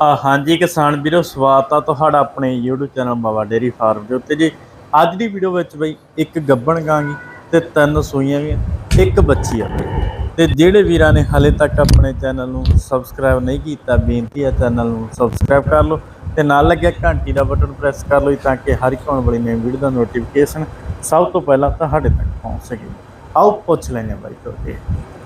ਹਾਂਜੀ ਕਿਸਾਨ ਵੀਰੋ, ਸਵਾਗਤ ਆ ਤੁਹਾਡਾ ਆਪਣੇ YouTube channel Baba dairy farm ਦੇ ਉੱਤੇ। ਜੀ, ਅੱਜ ਦੀ ਵੀਡੀਓ ਵਿੱਚ ਬਈ ਇੱਕ ਗੱਬਣ ਗਾਂਗੀ ਤੇ ਤਿੰਨ ਸੂਈਆਂ ਵੀ ਇੱਕ ਬੱਚੀ ਆ ਬਈ। ਤੇ ਜਿਹੜੇ ਵੀਰਾਂ ਨੇ ਹਾਲੇ ਤੱਕ ਆਪਣੇ ਚੈਨਲ ਨੂੰ ਸਬਸਕ੍ਰਾਈਬ ਨਹੀਂ ਕੀਤਾ, ਬੇਨਤੀ ਆ ਚੈਨਲ ਨੂੰ ਸਬਸਕ੍ਰਾਈਬ ਕਰ ਲਓ ਤੇ ਨਾਲ ਲੱਗਿਆ ਘੰਟੀ ਦਾ ਬਟਨ ਪ੍ਰੈਸ ਕਰ ਲਓ ਜੀ ਤਾਂ ਕਿ ਹਰ ਇੱਕ ਆਉਣ ਵਾਲੀ ਨਵੀਂ ਵੀਡੀਓ ਦਾ ਨੋਟੀਫਿਕੇਸ਼ਨ ਸਭ ਤੋਂ ਪਹਿਲਾਂ ਤੁਹਾਡੇ ਤੱਕ ਪਹੁੰਚ ਸਕੇ। ਆਓ ਪੁੱਛ ਲੈਂਦੇ ਹਾਂ ਬਾਈ ਤੋਂ ਅੱਗੇ।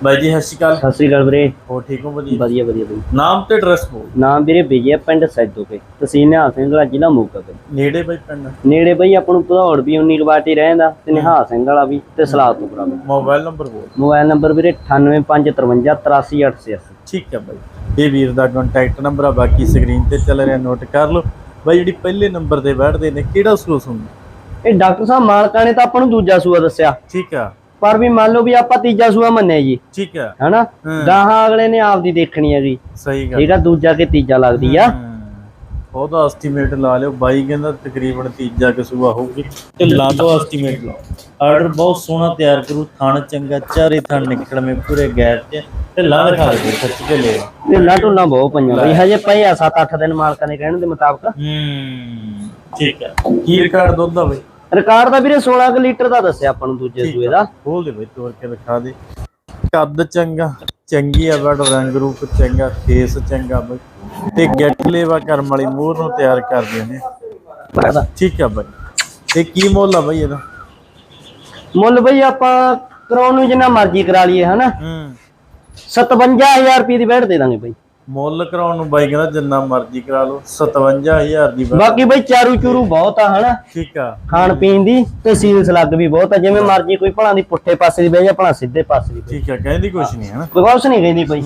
ਬਾਈ ਜੀ ਸਤਿ ਸ਼੍ਰੀ ਅਕਾਲ। ਸਤਿ ਸ੍ਰੀ ਅਕਾਲ ਵੀਰੇ। ਹੋ ਠੀਕ ਹੋ? ਵਧੀਆ। ਵਧੀਆ ਵਧੀਆ ਬਈ। ਨਾਮ ਤੇ ਐਡਰੈਸ ਬੋਲ ਨਾਮ ਵੀਰੇ ਵਿਜੇ ਪਿੰਡ ਸੈਦੋਕੇ ਤਹਿਸੀਲ ਨਿਹਾਲ ਸਿੰਘ ਵਾਲਾ ਜ਼ਿਲ੍ਹਾ ਮੋਗਾ ਬਈ ਨੇੜੇ ਬਈ ਪਿੰਡ? ਨੇੜੇ ਬਈ ਆਪਾਂ ਨੂੰ ਭਦੌੜ ਵੀ 19 ਕਵਾਟੀ ਰਹਿੰਦਾ ਤੇ ਨਿਹਾਲ ਸਿੰਘ ਵਾਲਾ ਵੀ ਤੇ ਸਲਾਤਪੁਰਾ ਵੀ ਮੋਬਾਈਲ ਨੰਬਰ ਬੋਲ ਮੋਬਾਈਲ ਨੰਬਰ ਵੀਰੇ 9855533888 ਠੀਕ ਹੈ ਬਾਈ। ਇਹ ਵੀਰ ਦਾ ਕੰਟੈਕਟ ਨੰਬਰ ਆ ਬਾਕੀ ਸਕਰੀਨ ਤੇ ਚੱਲ ਰਿਹਾ ਨੋਟ ਕਰ ਲਓ। ਬਾਈ ਜਿਹੜੀ ਪਹਿਲੇ ਨੰਬਰ ਤੇ ਬੈਠਦੇ ਨੇ ਕਿਹੜਾ ਸੂਸ ਹੁੰਦਾ ਇਹ ਡਾਕਟਰ ਸਾਹਿਬ ਮਾਲਕਾਂ ਨੇ ਤਾਂ ਆਪਾਂ ਨੂੰ ਦੂਜਾ ਸੂਆ ਦੱਸਿਆ। ਠੀਕ ਆ। ਪਰ ਵੀ ਮੰਨ ਲਓ ਵੀ ਆਪਾਂ ਤੀਜਾ ਸੂਆ ਮੰਨਿਆ ਜੀ। ਠੀਕ ਆ। ਹਨਾ? ਹਾਂ। ਗਾਹਾਂ ਅਗਲੇ ਨੇ ਆਪਦੀ ਦੇਖਣੀ ਹੈਗੀ ਸਹੀ ਗੱਲ। ਠੀਕ ਆ ਦੂਜਾ ਕਿ ਤੀਜਾ ਲੱਗਦੀ ਆ। ਉਹਦਾ ਐਸਟੀਮੇਟ ਲਾ ਲਿਓ ਬਾਈ ਕਹਿੰਦਾ ਤਕਰੀਬਨ ਤੀਜਾ ਕਸੂਆ ਹੋਊਗੀ। ਤੇ ਲਾ ਦੋ ਐਸਟੀਮੇਟ ਲਾਓ ਆਰਡਰ ਬਹੁਤ ਸੋਹਣਾ ਤਿਆਰ ਕਰੂ ਥਣ ਚੰਗਾ ਚਾਰੇ ਥਣ ਨਿਕਲਵੇਂ ਪੂਰੇ ਗੈਪ ਤੇ ਤੇ ਲਾ ਦਿਖਾ ਦੇ ਖੱਚ ਕੇ ਲੈ ਢਿੱਲਾ ਢੁੱਲਾ ਬਹੁਤ ਪਈਆਂ ਬਈ ਹਜੇ ਪਏ ਆ 7-8 ਦਿਨ ਮਾਲਕਾਂ ਦੇ ਕਹਿਣ ਦੇ ਮੁਤਾਬਕ। ਹੂੰ। ਠੀਕ ਆ। ਕੀ ਰਿਕਾਰਡ ਦੁੱਧ ਦਾ ਬਈ? ਰਿਕਾਰਡ ਤਾਂ ਵੀਰੇ 16 ਕੁ ਲੀਟਰ ਦਾ ਦੱਸਿਆ ਆਪਾਂ ਨੂੰ ਦੂਜੇ ਸੂਏ ਦਾ। ਖੋਲ ਦੇ ਬਈ ਤੋੜ ਕੇ ਦਿਖਾ ਦੇ। ਕੱਦ ਚੰਗਾ ਚੰਗੀ ਆ ਬੜ ਰੰਗ ਰੂਪ ਚੰਗਾ ਫੇਸ ਚੰਗਾ ਬਈ। ਤੇ ਗੱਟ ਲੇਵਾ ਕਰਮ ਵਾਲੀ ਮੂਹਰ ਨੂੰ ਤਿਆਰ ਕਰਦੀਆਂ ਨੇ। ਠੀਕ ਆ ਬਈ। ਤੇ ਕੀ ਮੁੱਲ ਆ ਬਈ ਇਹਦਾ? ਮੁੱਲ ਬਈ ਆਪਾਂ ਕਰਾਉਣ ਨੂੰ ਜਿੰਨਾ ਮਰਜ਼ੀ ਕਰਾ ਲਈਏ ਹਨਾ? ਹੂੰ। 57000 ਰੁਪਏ ਦੀ ਬੈਠ ਦੇ ਦਾਂਗੇ ਬਈ। ਮੁੱਲ ਕਰਾਉਣ ਨੂੰ ਬਾਈ ਕਹਿੰਦਾ ਜਿੰਨਾ ਮਰਜ਼ੀ ਕਰਾ ਲਓ 57000 ਦੀ ਬਾਕੀ ਬਈ ਚਾਰੂ ਚੂਰੂ ਬਹੁਤ ਆ ਹਨਾ? ਠੀਕ ਆ। ਖਾਣ ਪੀਣ ਦੀ ਤੇ ਸੀਲ ਸਲੱਗ ਵੀ ਬਹੁਤ ਆ ਜਿਵੇਂ ਮਰਜ਼ੀ ਕੋਈ ਭਲਾਂ ਦੀ ਪੁੱਠੇ ਪਾਸੇ ਦੀ ਬਹਿ ਜਾ ਭਲਾਂ ਸਿੱਧੇ ਪਾਸੇ ਦੀ ਠੀਕ ਆ ਕਹਿੰਦੀ ਕੁਛ ਨਹੀਂ ਹਨਾ? ਕੋਈ ਕੁਛ ਨਹੀਂ ਕਹਿੰਦੀ ਬਈ।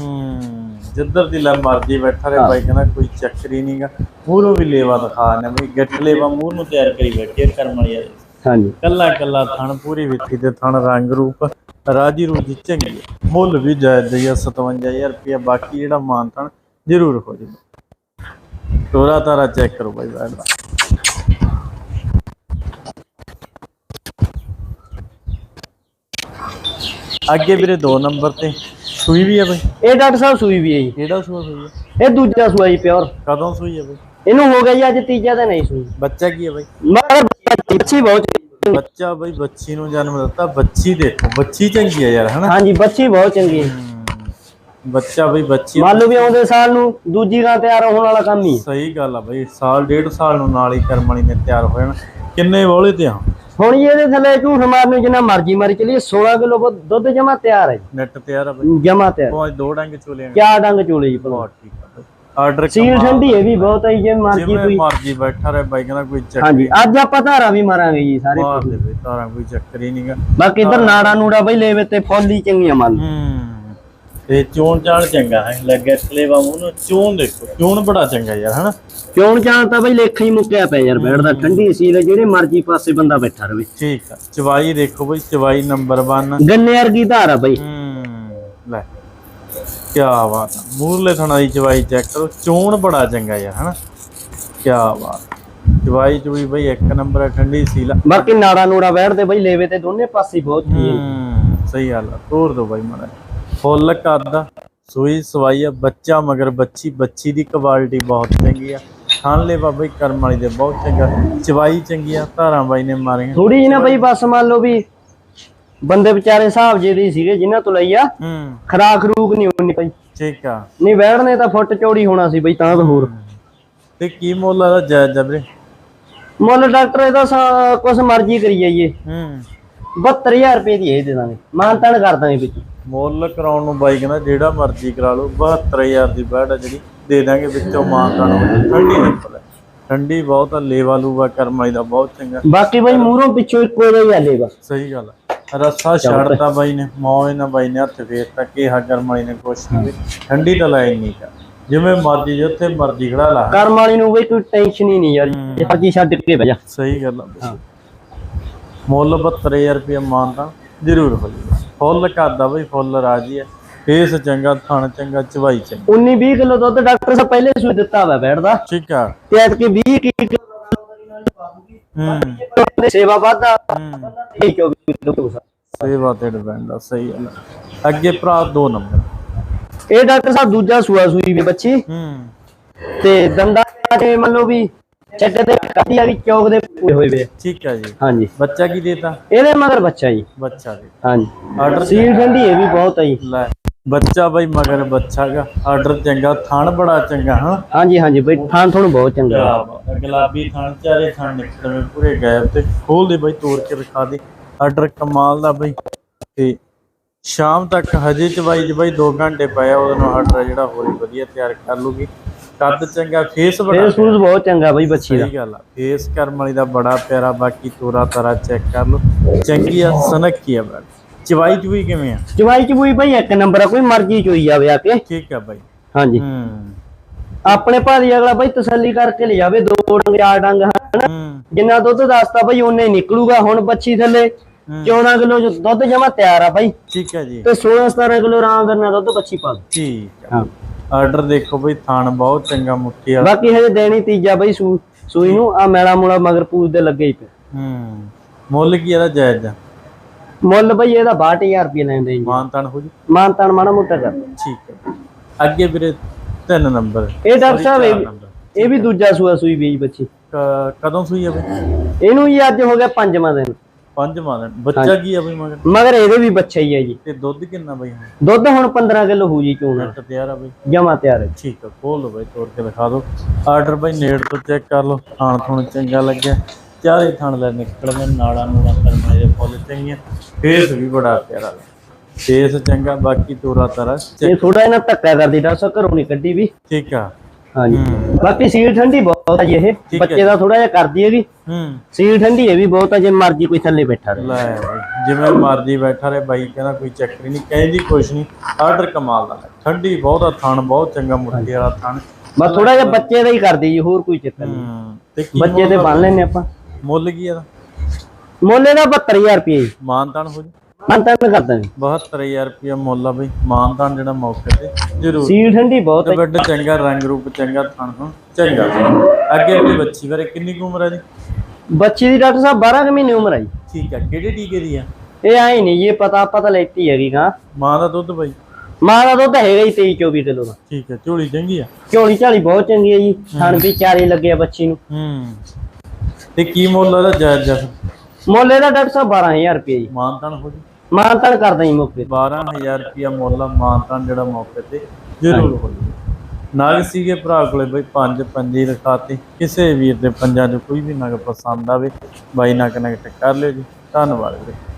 ਜਿੱਧਰ ਦੀ ਲੈ ਮਰਜ਼ੀ ਬੈਠਾ ਰਹੇ ਬਾਈ ਕਹਿੰਦਾ ਕੋਈ ਚੱਕਰ ਹੀ ਨਹੀਂਗਾ ਮੂਹਰੋਂ ਵੀ ਲੇਵਾ ਦਿਖਾ ਨੇ ਬਈ ਗੱਟ ਲੇਵਾ ਮੂਹਰ ਨੂੰ ਤਿਆਰ ਕਰੀ ਬੈਠੀ ਕਰਮ ਵਾਲੀ ਹਾਂਜੀ। ਕੱਲਾ ਕੱਲਾ ਥਣ ਪੂਰੀ ਵਿੱਥੀ ਤੇ ਥਣ ਰੰਗ ਰੂਪ। ਰਾਜੀ ਰੂਜੀ ਚੰਗੀ ਹੈ। ਮੁੱਲ ਵੀ ਜਾਇਜ਼ ਜਿਹਾ 57000 ਰੁਪਇਆ ਬਾਕੀ ਜਿਹੜਾ ਮਾਨ ਥਣ ਜ਼ਰੂਰ ਹੋ ਜਾਵੇ ਤੋਰਾ ਤਾਰਾ ਚੈੱਕ ਕਰੋ ਬਾਈ ਬੈਠ ਦਾ ਅੱਗੇ ਵੀਰੇ 2 ਨੰਬਰ ਤੇ ਸੂਈ ਵੀ ਹੈ ਬਾਈ? ਇਹ ਡਾਕਟਰ ਸਾਹਿਬ ਸੂਈ ਵੀ ਹੈ ਜੀ। ਕਿਹੜਾ ਸੂਆ ਸੂਈ ਹੈ ਇਹ ਦੂਜਾ ਸੂਆ ਜੀ ਪਿਓਰ। ਕਦੋਂ ਸੂਈ ਹੈ ਬਾਈ? ਇਹਨੂੰ ਹੋ ਗਿਆ ਜੀ ਅੱਜ ਤੀਜਾ ਦਿਨ ਹੈ ਸੂਈ। ਬੱਚਾ ਕੀ ਹੈ ਬਾਈ? ਮਗਰ ਬੱਚੀ ਬਹੁਤ ਬੱਚਾ ਬਾਈ ਬੱਚੀ ਨੂੰ ਜਨਮ ਦਿੱਤਾ ਬੱਚੀ ਦੇਖੋ ਬੱਚੀ ਚੰਗੀ ਹੈ ਯਾਰ ਹਨਾ? ਹਾਂਜੀ ਬੱਚੀ ਬਹੁਤ ਚੰਗੀ ਹੈ ਬੱਚਾ ਬਈ ਬੱਚੀ ਮੰਨ ਲਓ ਵੀ ਆਉਂਦੇ ਸਾਲ ਨੂੰ ਦੂਜੀ ਗਾਂ ਤਿਆਰ ਹੋਣ ਵਾਲਾ ਕੰਮ ਹੀ। ਸਹੀ ਗੱਲ ਆ ਬਈ ਸਾਲ ਡੇਢ ਸਾਲ ਨੂੰ ਨਾਲ ਹੀ ਕਰਮ ਵਾਲੀ ਨੇ ਤਿਆਰ ਹੋ ਜਾਣਾ। ਕਿੰਨੇ ਵੋਲੇ ਤੇ ਆ? ਹੁਣ ਇਹਦੇ ਥੱਲੇ ਝੂਠ ਮਾਰਨ ਨੂੰ ਜਿੰਨਾ ਮਰਜ਼ੀ ਮਾਰੀ ਚਲੀਏ 16 ਕਿਲੋ ਦੁੱਧ ਜਮਾ ਤਿਆਰ ਹੈ ਨੈਟ ਤਿਆਰ ਆ ਬਈ। ਜਮਾ ਤਿਆਰ। ਅੱਜ ਦੋ ਡੰਗ ਚੋਲੇ ਕਿਆ ਡੰਗ ਚੋਲੇ ਜੀ ਬਹੁਤ ਠੀਕ ਆ ਆਰਡਰ ਸੀਲ ਠੰਡੀ ਇਹ ਵੀ ਬਹੁਤ ਹੈ ਜੀ, ਮਰਜ਼ੀ ਕੋਈ ਮਰਜ਼ੀ ਬੈਠਾ ਰਹੇ ਬਾਈ ਕਹਿੰਦਾ ਕੋਈ ਚੱਕਰ ਹਾਂਜੀ ਅੱਜ ਆਪਾਂ ਧਾਰਾ ਵੀ ਮਾਰਾਂਗੇ ਜੀ ਸਾਰੇ ਮਾਰ ਦੇ ਬਈ ਤਾਰਾਂ ਕੋਈ ਚੱਕਰ ਹੀ ਨਹੀਂਗਾ। ਬਾਕੀ ਇਧਰ ਨਾੜਾ ਨੂੜਾ ਬਈ ਲੈਵੇ ਤੇ ਫੁੱਲ ਹੀ ਚੰਗੀਆਂ ਮੰਨ। ਹੂੰ ਇਹ ਚੋਣ ਚਾਲ ਚੰਗਾ ਹੈ ਲੱਗੇ ਥਲੇਵਾ ਮੂੰਹ ਨੂੰ ਚੋਣ ਦੇਖੋ ਚੋਣ ਬੜਾ ਚੰਗਾ ਯਾਰ ਹਨਾ? ਕਿਉਂ ਜਾਣ ਤਾਂ ਬਈ ਲੇਖਾ ਹੀ ਮੁੱਕਿਆ ਪਿਆ ਯਾਰ ਬੈਠਦਾ ਠੰਡੀ ਸੀਲ ਹੈ, ਜਿਹੜੇ ਮਰਜ਼ੀ ਪਾਸੇ ਬੰਦਾ ਬੈਠਾ ਰਵੇ ਠੀਕ ਆ ਚਵਾਈ ਦੇਖੋ ਬਈ ਚਵਾਈ ਨੰਬਰ 1 ਗੰਨੇ ਵਰਗੀ ਧਾਰ ਬਈ। ਹੂੰ ਲੈ। ਕੀ ਬਾਤ ਮੂਰਲੇ ਥਣਾ ਦੀ ਚਵਾਈ ਚੈੱਕ ਕਰੋ ਚੋਣ ਬੜਾ ਚੰਗਾ ਯਾਰ ਹਨਾ? ਕੀ ਬਾਤ। ਚਵਾਈ ਚੁਈ ਬਈ ਇੱਕ ਨੰਬਰ ਆ ਠੰਡੀ ਸੀਲਾ ਬਾਕੀ ਨਾੜਾ ਨੂੜਾ ਬੈਠਦੇ ਬਈ ਲੈਵੇ ਤੇ ਦੋਨੇ ਪਾਸੇ ਬਹੁਤ ਹੂੰ ਸਹੀ ਗੱਲ ਆ। ਤੋੜ ਦੋ ਬਾਈ ਮਾੜਾ ਫੁੱਲ ਕੱਦ ਸੂਈ ਸਵਾਈ ਆ ਬੱਚਾ ਮਗਰ ਬੱਚੀ ਬੱਚੀ ਦੀ ਕੁਆਲਿਟੀ ਬਹੁਤ ਚੰਗੀ ਆ। ਖਾਣ ਲੈ ਬਾਬਾ ਕਰਮ ਵਾਲੀ ਦੇ ਬਹੁਤ ਚੰਗਾ। ਚਵਾਈ ਚੰਗੀ ਆ ਧਾਰਾਂ ਬਾਈ ਨੇ ਮਾਰੀਆਂ। ਥੋੜੀ ਜਿਹੀ ਨਾ ਬਈ ਬਸ ਮੰਨ ਲਓ ਵੀ ਬੰਦੇ ਵਿਚਾਰੇ ਹਿਸਾਬ ਜੇ ਦੇ ਸੀਗੇ ਜਿਨ੍ਹਾਂ ਤੋਂ ਲਈ ਆ ਹੂੰ। ਖਰਾਕ ਰੂਕ ਨਹੀਂ ਹੋਣੀ ਬਈ ਠੀਕ ਆ। ਨਹੀਂ ਬੈਠਨੇ ਤਾਂ ਫੁੱਟ ਚੌੜੀ ਹੋਣਾ ਸੀ ਬਈ ਤਾਂ ਤਾਂ ਹੋਰ। ਤੇ ਕੀ ਮੁੱਲ ਆ ਜਾਇਜ਼ ਜਬਰੇ ਮੁੱਲ ਡਾਕਟਰ ਇਹਦਾ ਸਾ- ਕੁਛ ਮਰਜ਼ੀ ਕਰੀ ਜਾਈਏ। ਹੂੰ। 72000 ਰੁਪਏ ਦੀ ਇਹ ਦੇ ਦਾਂਗੇ। ਮਾਨਤਾਨ ਕਰ ਦਾਂਗੇ ਵਿੱਚ ਮੁੱਲ ਕਰਾਉਣ ਨੂੰ ਬਾਈ ਕਹਿੰਦਾ ਜਿਹੜਾ ਮਰਜ਼ੀ ਕਰਾ ਲਓ 72000 ਦੀ ਬੈਡ ਆ ਜਿਹੜੀ ਦੇ ਦਾਂਗੇ ਵਿੱਚੋਂ ਮਾਂ ਕਾਣੋ ਠੰਡੀ ਨਿਕਲ ਠੰਡੀ ਬਹੁਤ ਆ ਲੇਵਾ ਲੂਵਾ ਕਰਮ ਵਾਲੀ ਦਾ ਬਹੁਤ ਚੰਗਾ। ਬਾਕੀ ਬਈ ਮੂਹਰੋਂ ਪਿੱਛੋਂ ਇੱਕੋ ਜਿਹਾ ਹੀ ਹਾਲੇ ਬਸ ਸਹੀ ਗੱਲ ਆ। ਰੱਸਾ ਛੱਡਤਾ ਬਾਈ ਨੇ ਮੌਏ ਨਾ ਬਾਈ ਨੇ ਹੱਥ ਫੇਰ ਤੱਕ ਕਿਹਾ ਕਰਮ ਵਾਲੀ ਨੇ ਕੁਛ ਨਹੀਂ ਠੰਡੀ ਤਾਂ ਲਾਈ ਨਹੀਂ ਕਾ ਜਿਵੇਂ ਮਰਜ਼ੀ ਜਿੱਥੇ ਮਰਜ਼ੀ ਖੜਾ ਲਾ। ਕਰਮ ਵਾਲੀ ਨੂੰ ਬਈ ਕੋਈ ਟੈਨਸ਼ਨ ਹੀ ਨਹੀਂ ਯਾਰ ਹੂੰ। ਹਰਜੀ ਛੱਡ ਕੇ ਬਹਿ ਜਾ। ਸਹੀ ਗੱਲ ਆ। ਮੁੱਲ 72000 ਰੁਪਏ ਮਾਨਤਾ ਜ਼ਰੂਰ ਹੋ ਜਾਊਗਾ। ਫੁੱਲ ਕਰਦਾ ਬਈ ਫੁੱਲ ਰਾਜੀ ਹੈ ਫੇਸ ਚੰਗਾ ਥਣ ਚੰਗਾ ਚਵਾਈ ਚੰਗੀ। 19 20 ਕਿਲੋ ਦੁੱਧ ਡਾਕਟਰ ਸਾਹਿਬ ਪਹਿਲੇ ਸੂਈ ਦਿੱਤਾ ਵਾ ਬੈਠਦਾ ਠੀਕ ਆ। ਤੇ ਐਤਕੀ 20 ਕਿਲੋ ਹੂੰ। ਸੇਵਾ ਵਾਧਾ ਹੂੰ ਇਹ 24 ਕਿਲੋ ਸੇਵਾ ਤੇ ਡਿਪੈਂਡ ਆ ਸਹੀ ਗੱਲ ਆ। ਅੱਗੇ ਭਰਾ ਦੋ ਨੰਬਰ। ਇਹ ਡਾਕਟਰ ਸਾਹਿਬ ਦੂਜਾ ਸੂਆ ਸੂਈ ਵੀ ਬੱਚੀ। ਹੂੰ। ਤੇ ਦੰਦਾਂ ਤੇ ਮੰਨ ਲਓ ਵੀ ਚੱਟੇ ਤੇ ਕੱਟੀ ਆ ਵੀ ਚੌਕ ਦੇ ਪੂਰੇ ਹੋਏ ਵੇ। ਆ। ਠੀਕ ਹੈ ਜੀ। ਹਾਂਜੀ। ਬੱਚਾ ਕੀ ਦੇਤਾ? ਇਹਦੇ ਮਗਰ ਬੱਚਾ ਜੀ। ਬੱਚਾ ਦੇ। ਹਾਂਜੀ। ਆਰਡਰ ਸੀਲ ਠੰਡੀ ਇਹ ਵੀ ਬਹੁਤ ਆ ਜੀ। ਲੈ। ਬੱਚਾ ਬਈ ਮਗਰ ਬੱਚਾਗਾ ਆਰਡਰ ਚੰਗਾ ਥਣ ਬੜਾ ਚੰਗਾ ਹਾਂ। ਹਾਂਜੀ ਹਾਂਜੀ ਬਈ ਥਾਂ ਤੁਹਾਨੂੰ ਬਹੁਤ ਚੰਗਾ। ਗੁਲਾਬੀ ਥਣ ਚਾਰੇ ਥਣ ਨਿਕਲਵੇਂ ਪੂਰੇ ਗਾਇਬ ਤੇ। ਖੋਲ ਦੇ ਬਈ ਤੋੜ ਕੇ ਵਿਖਾ ਦੇ। ਆਰਡਰ ਕਮਾਲ ਦਾ ਬਈ। ਤੇ ਸ਼ਾਮ ਤੱਕ ਹਜੇ ਚ ਬਾਈ ਜੀ ਬਾਈ 2 ਘੰਟੇ ਪਿਆ ਉਹਦੇ ਨਾਲ ਆਰਡਰ ਜਿਹੜਾ ਹੋਰ ਹੀ ਵਧੀਆ ਤਿਆਰ ਕਰ ਲੂਗੀ। ਕੱਦ ਚੰਗਾ ਫੇਸ ਬੜਾ ਫੇਸ ਫੂਸ ਬਹੁਤ ਚੰਗਾ ਬਈ ਬੱਚੀ ਦਾ। ਸਹੀ ਗੱਲ ਆ ਫੇਸ ਕਰਮ ਵਾਲੀ ਦਾ ਬੜਾ ਪਿਆਰਾ ਬਾਕੀ ਤੋਰਾ ਤਾਰਾ ਚੈੱਕ ਕਰ ਲਓ। ਚੰਗੀ ਆ ਸਨੱਖੀ ਆ ਬੜਾ। ਚਵਾਈ ਚੁਈ ਕਿਵੇਂ ਆ? ਚਵਾਈ ਚ ਬੂਈ ਭਾਈ ਇੱਕ ਨੰਬਰ ਆ ਕੋਈ ਮਰਜ਼ੀ ਚੋਈ ਜਾਵੇ ਆ ਕੇ। ਠੀਕ ਆ ਬਾਈ। ਹਾਂਜੀ। ਹੂੰ। ਆਪਣੇ ਭਾਜੀ ਅਗਲਾ ਭਾਈ ਤਸੱਲੀ ਕਰਕੇ ਲੈ ਜਾਵੇ ਦੋ ਡੰਗ ਚਾਰ ਡੰਗ ਹਨਾ? ਜਿੰਨਾ ਦੁੱਧ ਦੱਸਦਾ ਭਾਈ ਉਹਨੇ ਨਿਕਲੂਗਾ ਹੁਣ ਬੱਚੀ ਥੱਲੇ। ਹੂੰ। 14 ਕਿਲੋ ਦੁੱਧ ਜਮਾ ਤਿਆਰ ਆ ਭਾਈ। ਠੀਕ ਹੈ ਜੀ। ਤੇ 16 17 ਕਿਲੋ ਆਰਾਮ ਨਾਲ ਦੁੱਧ ਬੱਚੀ ਪਾ ਠੀਕ ਆ। ਹਾਂ। ਆਰਡਰ ਦੇਖੋ ਬਈ ਥਾਣ ਬਹੁਤ ਚੰਗਾ ਮੁੱਠੀ ਵਾਲਾ। ਬਾਕੀ ਹਜੇ ਦੇਣੀ ਤੀਜਾ ਸੂ ਸੂਈ ਨੂੰ ਆ ਮੈਲਾ ਮੂਲਾ ਮਗਰ ਪੂਜ ਦੇ ਲੱਗੇ ਹੀ ਪਏ। ਹੂੰ। ਮੁੱਲ ਕੀ ਇਹਦਾ ਜਾਇਜ਼? ਆ ਮੁੱਲ ਬਈ ਇਹਦਾ 62000 ਰੁਪਏ ਲੈਂਦੇ ਜੀ। ਮਾਨ ਤਾਨ ਹੋ ਜੀ? ਮਾਨ ਤਾਨ ਮਾੜਾ ਮੋਟਾ ਕਰ। ਠੀਕ ਹੈ। ਅੱਗੇ ਵੀਰੇ ਤਿੰਨ ਨੰਬਰ। ਇਹ ਡਾਕਟਰ ਸਾਹਿਬ ਇਹ- ਨੰਬਰ। ਇਹ ਵੀ ਦੂਜਾ ਸੂਆ ਸੂਈ ਬੀਜ ਬੱਚੀ। ਕ- ਕਦੋਂ ਸੂਈ ਆ ਬਈ? ਇਹਨੂੰ ਜੀ ਅੱਜ ਹੋ ਗਿਆ ਪੰਜਵਾਂ ਦਿਨ। ਪੰਜਵਾਂ ਦਿਨ। ਬੱਚਾ ਕੀ ਆ ਬਈ ਮਗਰ? ਮਗਰ ਇਹਦੇ ਵੀ ਬੱਚਾ ਹੀ ਹੈ ਜੀ। ਤੇ ਦੁੱਧ ਕਿੰਨਾ ਬਈ ਹੁਣ? ਦੁੱਧ ਹੁਣ 15 ਕਿਲੋ ਹੋ ਜੀ ਚੋਣ। ਮਿੰਟ ਤਿਆਰ ਆ ਬਈ? ਜਮਾ ਤਿਆਰ ਹੈ। ਠੀਕ ਆ ਖੋਲ ਲਓ ਬਈ ਤੋੜ ਕੇ ਦਿਖਾ ਦਿਓ। ਆਰਡਰ ਬਈ ਨੇੜ ਤੋਂ ਚੈੱਕ ਕਰ ਲਓ। ਥਾਣ ਥੁਣ ਚੰਗਾ ਲੱਗਿਆ। ਚਾਰੇ ਥਾਣ ਲੈ ਨਿਕਲਵੇਂ ਨਾੜਾ ਨੂੜਾ ਕਰਮਾਏ ਦੇ ਫੁੱਲ ਚੰਗੀਆਂ ਫੇਸ ਵੀ ਬੜਾ ਪਿਆਰਾ ਫੇਸ ਚੰਗਾ ਬਾਕੀ ਤੋਰਾ ਤਾਰਾ ਇਹ ਥੋੜਾ ਇਹਨਾਂ ਧੱਕਾ ਕਰਦੀ ਡਾਕਟਰ ਘਰੋਂ ਨਹੀਂ ਕੱਢੀ ਵੀ। ਠੀਕ ਆ। ਹਾਂਜੀ। ਹੂੰ। ਬਾਕੀ ਸੀਲ ਠੰਡੀ ਬਹੁਤ ਹੈ ਜੀ ਇਹ। ਹੈ ਬੱਚੇ ਦਾ ਥੋੜਾ ਜਿਹਾ ਕਰਦੀ ਹੈਗੀ। ਹੂੰ। ਸੀਲ ਠੰਡੀ ਇਹ ਵੀ ਬਹੁਤ ਹੈ ਜੇ ਮਰਜ਼ੀ ਕੋਈ ਥੱਲੇ ਬੈਠਾ ਰਹੇ। ਲੈ ਜਿਵੇਂ ਮਰਜ਼ੀ ਬੈਠਾ ਰਹੇ ਬਾਈ ਕਹਿੰਦਾ ਕੋਈ ਚੱਕਰ ਨਹੀਂ ਕਹਿੰਦੀ ਕੁਛ ਨਹੀਂ ਆਰਡਰ ਕਮਾਲ ਦਾ ਠੰਡੀ ਬਹੁਤ ਆ ਥਣ ਬਹੁਤ ਚੰਗਾ ਮੁੱਠੀ ਵਾਲਾ ਥਣ। ਬਸ ਥੋੜਾ ਜਿਹਾ ਬੱਚੇ ਦਾ ਹੀ ਕਰਦੀ ਜੀ ਹੋਰ ਕੋਈ ਚੱਕਰ ਨਹੀਂ ਹੂੰ। ਬੱਚੇ ਤੇ ਬੰਨ ਲੈਨੇ ਆਪਾਂ। ਮੁੱਲ ਕੀ ਇਹਦਾ? ਮੁੱਲ ਇਹਦਾ 72000 ਰੁਪਏ ਜੀ। ਮਾਨਤਾਨ ਹੋ ਜੀ? ਮੰਤਾਂ ਕਰ ਦਾਂਗੇ 72000 ਰੁਪਇਆ ਮੁੱਲ ਆ ਬਈ ਮਾਨਤਾਨ ਜਿਹੜਾ ਮੌਕੇ ਤੇ ਜ਼ਰੂਰ। ਸੀਲ ਠੰਡੀ ਬਹੁਤ ਹੈ। ਤੇ ਵੱਡਾ ਚੰਗਾ ਰੰਗ ਰੂਪ ਚੰਗਾ ਥਣ ਥਣ ਚੰਗਾ ਅੱਗੇ ਆਪਣੀ ਬੱਚੀ ਬਾਰੇ ਕਿੰਨੀ ਕੁ ਉਮਰ ਹੈ ਜੀ? ਬੱਚੀ ਦੀ ਡਾਕਟਰ ਸਾਹਿਬ 12 ਕੁ ਮਹੀਨੇ ਉਮਰ ਆ ਜੀ। ਠੀਕ ਆ ਕਿਹੜੇ ਟੀਕੇ ਦੀ ਆ? ਇਹ ਆਈ ਨਹੀਂ ਜੀ ਇਹ ਪਤਾ ਪਤਾ ਲੈਤੀ ਹੈਗੀ ਗਾ। ਮਾਂ ਦਾ ਦੁੱਧ ਬਾਈ? ਮਾਂ ਦਾ ਦੁੱਧ ਹੈਗਾ ਹੀ 23 24 ਕਿਲੋ ਦਾ। ਠੀਕ ਆ ਝੋਲੀ ਚੰਗੀ ਆ? ਝੋਲੀ ਝਾਲੀ ਬਹੁਤ ਚੰਗੀ ਹੈ ਜੀ। ਥਣ ਵੀ ਚਾਰੇ ਲੱਗੇ ਆ ਬੱਚੀ ਨੂੰ। ਹੂੰ। ਤੇ ਕੀ ਮੁੱਲ ਇਹਦਾ ਜਾਇਜ਼ ਜਾ ਮੁੱਲ ਇਹਦਾ ਡਾਕਟਰ ਸਾਹਿਬ 12000 ਰੁਪਏ ਜੀ। ਮਾਨਤਾਨ ਹੋ ਜੀ। ਮਾਨਤਾਨ ਕਰਦਾ ਜੀ ਮੌਕੇ ਤੇ। 12000 ਰੁਪਇਆ ਮੁੱਲ ਆ ਮਾਨਤਾਨ ਜਿਹੜਾ ਮੌਕੇ ਤੇ ਜ਼ਰੂਰ ਹੋ ਨਾਗ ਸੀਗੇ ਭਰਾ ਕੋਲੇ ਬਈ ਪੰਜ ਪੰਜੀ ਰਖਾਤੇ। ਕਿਸੇ ਵੀਰ ਦੇ ਪੰਜਾਂ ਚੋਂ ਕੋਈ ਵੀ ਨਗ ਪਸੰਦ ਆਵੇ ਬਾਈ ਨਾਲ ਕਨੈਕਟ ਕਰ ਲਿਓ ਜੀ। ਧੰਨਵਾਦ ਵੀਰੇ।